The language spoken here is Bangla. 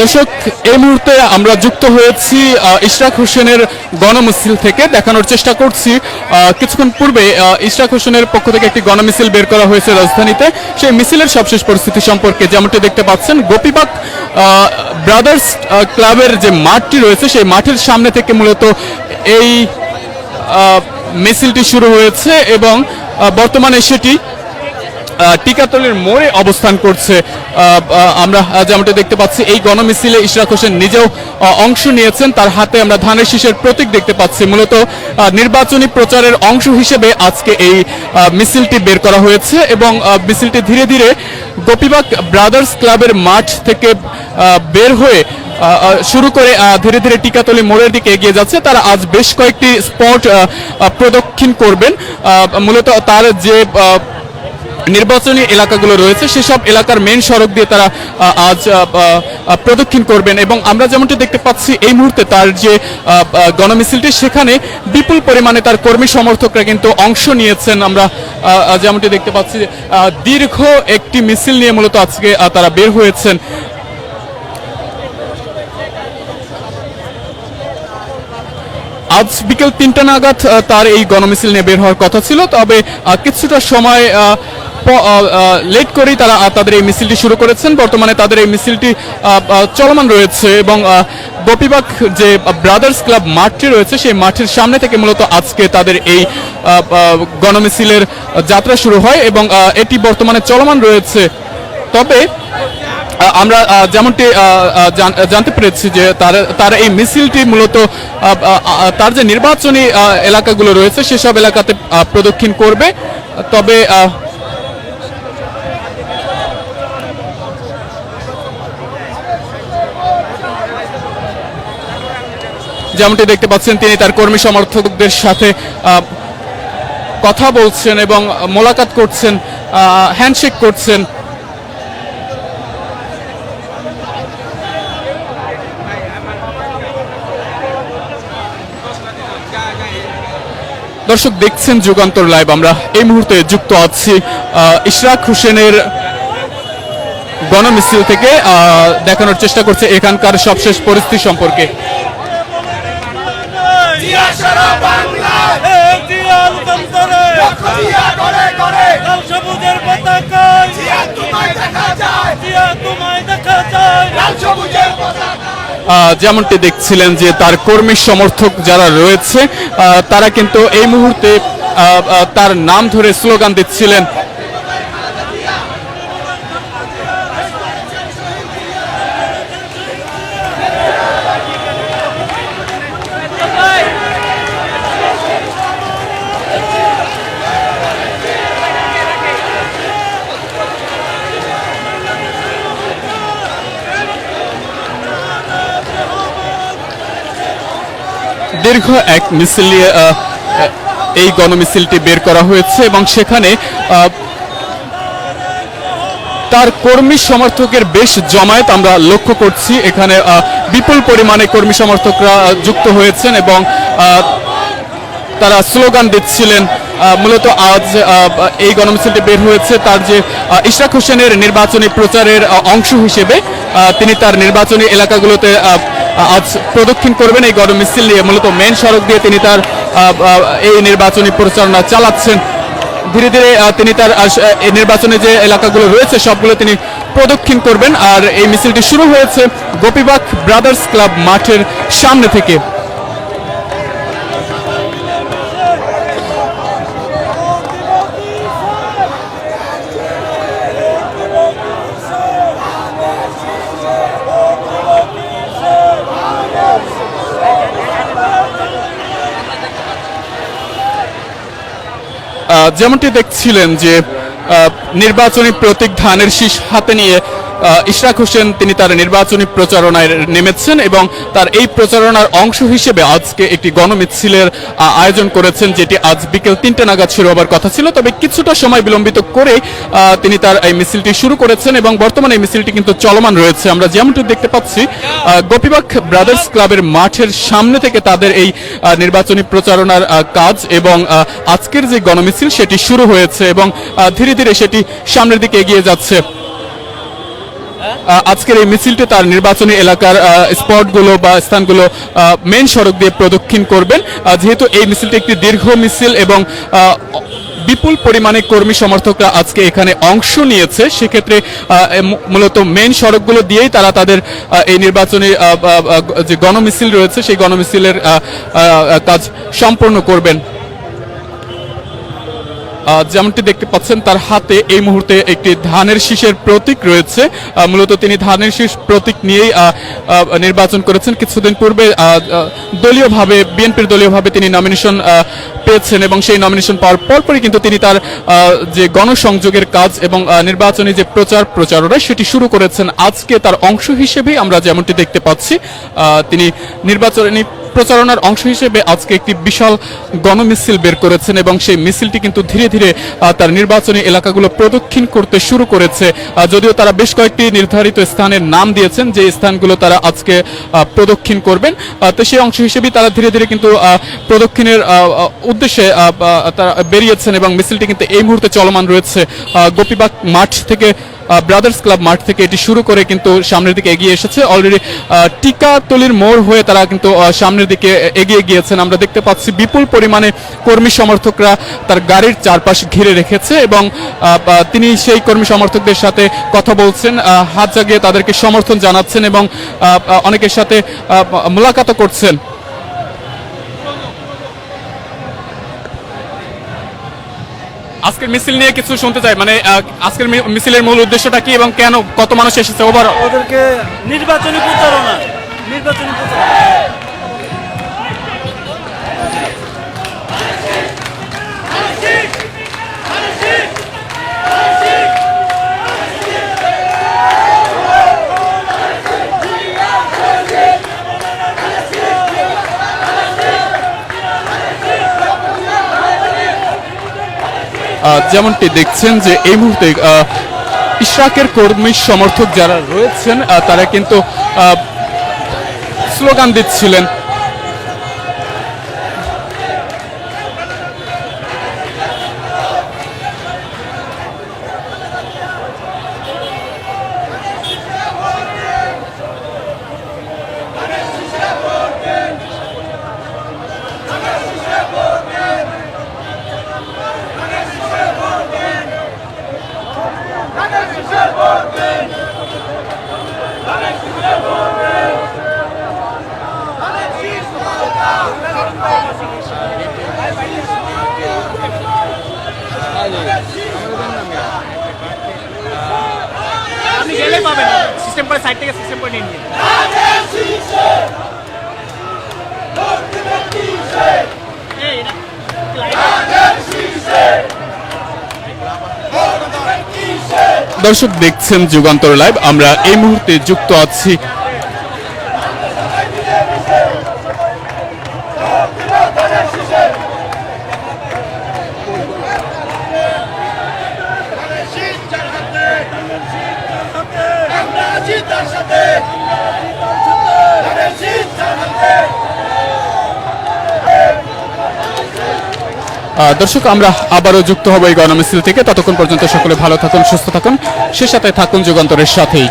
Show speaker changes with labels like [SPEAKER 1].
[SPEAKER 1] দর্শক, এই মুহূর্তে আমরা যুক্ত হয়েছি ইশরাক হোসেনের গণমিছিল থেকে। দেখানোর চেষ্টা করছি কিছুক্ষণ পূর্বে ইশরাক হোসেনের পক্ষ থেকে একটি গণমিছিল বের করা হয়েছে রাজধানীতে। সেই মিছিলের সবশেষ পরিস্থিতি সম্পর্কে যেমনটি দেখতে পাচ্ছেন, গোপীবাগ ব্রাদার্স ক্লাবের যে মাঠটি রয়েছে, সেই মাঠের সামনে থেকে মূলত এই মিছিলটি শুরু হয়েছে এবং বর্তমানে সেটি টিকাতলির মোড়ে অবস্থান করছে। আমরা যেমনটা দেখতে পাচ্ছি, এই গণমিছিলে ইশরাক হোসেন নিজেও অংশ নিয়েছেন। তার হাতে আমরা ধানের শীষের প্রতীক দেখতে পাচ্ছি। মূলত নির্বাচনী প্রচারের অংশ হিসেবে আজকে এই মিছিলটি বের করা হয়েছে এবং মিছিলটি ধীরে ধীরে গোপীবাগ ব্রাদার্স ক্লাবের মাঠ থেকে বের হয়ে শুরু করে ধীরে ধীরে টিকাতলি মোড়ের দিকে এগিয়ে যাচ্ছে। তারা আজ বেশ কয়েকটি স্পট প্রদক্ষিণ করবেন। মূলত তার যে নির্বাচনী এলাকাগুলো রয়েছে, সেসব এলাকার মেন সড়ক দিয়ে তারা আজ প্রদক্ষিণ করবেন এবং আমরা যেমনটি দেখতে পাচ্ছি এই মুহূর্তে তার যে গণমিছিলটি, সেখানে বিপুল পরিমাণে তার কর্মী সমর্থকরা কিন্তু অংশ নিয়েছেন। আমরা যেমনটি দেখতে পাচ্ছি দীর্ঘ একটি মিছিল নিয়ে মূলত আজকে তারা বের হয়েছেন। আজ বিকেল তিনটা নাগাদ তার এই গণমিছিল নিয়ে বের হওয়ার কথা ছিল, তবে কিছুটা সময় লেট করেই তারা তাদের এই মিছিলটি শুরু করেছেন। বর্তমানে তাদের এই মিছিলটি চলমান রয়েছে এবং গোপীবাগ যে ব্রাদার্স ক্লাব মাঠটি রয়েছে, সেই মাঠের সামনে থেকে মূলত আজকে তাদের এই গণমিছিলের যাত্রা শুরু হয় এবং এটি বর্তমানে চলমান রয়েছে। তবে আমরা যেমনটি জানতে পেরেছি যে তার তার এই মিছিলটি মূলত তার যে নির্বাচনী এলাকাগুলো রয়েছে, সেসব এলাকাতে প্রদক্ষিণ করবে। তবে যেমনটি দেখতে পাচ্ছেন, তিনি তার কর্মী সমর্থকদের সাথে কথা বলছেন এবং মোলাকাত করছেন হ্যান্ডশেক করছেন। দর্শক, দেখছেন যুগান্তর লাইভ। আমরা এই মুহূর্তে যুক্ত আছি ইশরাক হোসেনের গণমিছিল থেকে দেখানোর চেষ্টা করছে এখানকার সবশেষ পরিস্থিতি সম্পর্কে।
[SPEAKER 2] সারা বাংলায়।
[SPEAKER 3] দন্তরে
[SPEAKER 2] করে করে
[SPEAKER 3] লাল সবুজের পতাকায়।
[SPEAKER 2] জিয়া তোমায় দেখা যায়।
[SPEAKER 3] জিয়া তোমায় দেখা যায়।
[SPEAKER 2] লাল সবুজের পতাকা
[SPEAKER 1] যেমনটি দেখছিলেন যে তার কর্মী সমর্থক যারা রয়েছে তারা কিন্তু এই মুহূর্তে তার নাম ধরে স্লোগান দিচ্ছিলেন দীর্ঘ এক মিছিল এই গণমিছিলটি বের করা হয়েছে এবং সেখানে তার কর্মী সমর্থকের বেশ জমায়েত আমরা লক্ষ্য করছি। এখানে বিপুল পরিমাণে কর্মী সমর্থকরা যুক্ত হয়েছেন এবং তারা স্লোগান দিচ্ছিলেন মূলত আজ এই গণমিছিলটি বের হয়েছে। তার যে ইশরাক হোসেনের নির্বাচনী প্রচারের অংশ হিসেবে তিনি তার নির্বাচনী এলাকাগুলোতে আজ প্রদক্ষিণ করবেন এই গণমিছিল নিয়ে। মূলত মেন সড়ক দিয়ে তিনি তার এই নির্বাচনী প্রচারণা চালাচ্ছেন। ধীরে ধীরে তিনি তার নির্বাচনে যে এলাকাগুলো রয়েছে, সবগুলো তিনি প্রদক্ষিণ করবেন। আর এই মিছিলটি শুরু হয়েছে গোপীবাগ ব্রাদার্স ক্লাব মাঠের সামনে থেকে। যেমনটি দেখছিলেন যে নির্বাচনী প্রতীক ধানের শীষ হাতে নিয়ে ইশরাক হোসেন, তিনি তার নির্বাচনী প্রচারণায় নেমেছেন এবং তার এই প্রচারণার অংশ হিসেবে আজকে একটি গণমিছিলের আয়োজন করেছেন, যেটি আজ বিকেল তিনটে নাগাদ শুরু হবার কথা ছিল। তবে কিছুটা সময় বিলম্বিত করে তিনি তার এই মিছিলটি শুরু করেছেন এবং বর্তমানে এই মিছিলটি কিন্তু চলমান রয়েছে। আমরা যেমনটি দেখতে পাচ্ছি গোপীবাগ ব্রাদার্স ক্লাবের মাঠের সামনে থেকে তাদের এই নির্বাচনী প্রচারণার কাজ এবং আজকের যে গণমিছিল সেটি শুরু হয়েছে এবং ধীরে ধীরে সেটি সামনের দিকে এগিয়ে যাচ্ছে। আজকের এই মিছিলটি তার নির্বাচনী এলাকার স্পটগুলো বা স্থানগুলো মেন সড়ক দিয়ে প্রদক্ষিণ করবেন। যেহেতু এই মিছিলটি একটি দীর্ঘ মিছিল এবং বিপুল পরিমাণে কর্মী সমর্থকরা আজকে এখানে অংশ নিয়েছে, সেক্ষেত্রে মূলত মেন সড়কগুলো দিয়েই তারা তাদের এই নির্বাচনী যে গণমিছিল রয়েছে, সেই গণমিছিলের কাজ সম্পূর্ণ করবেন। যেমনটি দেখতে পাচ্ছেন, তার হাতে এই মুহূর্তে একটি ধানের শীষের প্রতীক রয়েছে। মূলত তিনি ধানের শীষ প্রতীক নিয়েই নির্বাচন করেছেন। কিছুদিন পূর্বে দলীয়ভাবে, বিএনপির দলীয়ভাবে তিনি নমিনেশন পেয়েছেন এবং সেই নমিনেশন পাওয়ার পরপরই কিন্তু তিনি তার যে গণসংযোগের কাজ এবং নির্বাচনী যে প্রচার প্রচারণা, সেটি শুরু করেছেন। আজকে তার অংশ হিসেবেই আমরা যেমনটি দেখতে পাচ্ছি তিনি নির্বাচনী প্রচারণার অংশ হিসেবে আজকে একটি বিশাল গণমিছিল বের করেছেন এবং সেই মিছিলটি কিন্তু ধীরে ধীরে তার নির্বাচনী এলাকাগুলো প্রদক্ষিণ করতে শুরু করেছে। যদিও তারা বেশ কয়েকটি নির্ধারিত স্থানের নাম দিয়েছেন, যে স্থানগুলো তারা আজকে প্রদক্ষিণ করবেন। তো সেই অংশ হিসেবেই তারা ধীরে ধীরে কিন্তু প্রদক্ষিণের উদ্দেশ্যে তারা বেরিয়েছেন এবং মিছিলটি কিন্তু এই মুহূর্তে চলমান রয়েছে। গোপীবাগ মাঠ থেকে ব্রাদার্স ক্লাব মাঠ থেকে এটি শুরু করে কিন্তু সামনের দিকে এগিয়ে এসেছে। অলরেডি টিকাতলির মোড় হয়ে তারা কিন্তু সামনের দিকে এগিয়ে গিয়েছেন। আমরা দেখতে পাচ্ছি বিপুল পরিমাণে কর্মী সমর্থকরা তার গাড়ির চারপাশ ঘিরে রেখেছে এবং তিনি সেই কর্মী সমর্থকদের সাথে কথা বলছেন হাত জাগিয়ে তাদেরকে সমর্থন জানাচ্ছেন এবং অনেকের সাথে মোলাকাতও করছেন। আজকের মিছিল নিয়ে কিছু শুনতে চাই। মানে আজকের মিছিলের মূল উদ্দেশ্যটা কি এবং কেন কত মানুষ এসেছে? ওভার
[SPEAKER 3] ওদেরকে নির্বাচনী প্রচারণা নির্বাচনী প্রচারণা।
[SPEAKER 1] যেমনটি দেখছেন যে এই মুহূর্তে আহ, ইশরাকের কর্মী সমর্থক যারা রয়েছেন তারা কিন্তু স্লোগান দিচ্ছিলেন।
[SPEAKER 4] সিস্টেম করে সাইড থেকে সিস্টেম পয়েন্ট নিন
[SPEAKER 1] দর্শক, দেখছেন যুগান্তর লাইভ। আমরা এই মুহূর্তে যুক্ত আছি
[SPEAKER 2] আমরা আছি তার সাথে ধানের শীষ তার হাতে।
[SPEAKER 1] আহ, দর্শক, আমরা আবারও যুক্ত হব এই গণমিছিল থেকে। ততক্ষণ পর্যন্ত সকলে ভালো থাকুন, সুস্থ থাকুন। সে সাথে থাকুন যুগান্তরের সাথেই।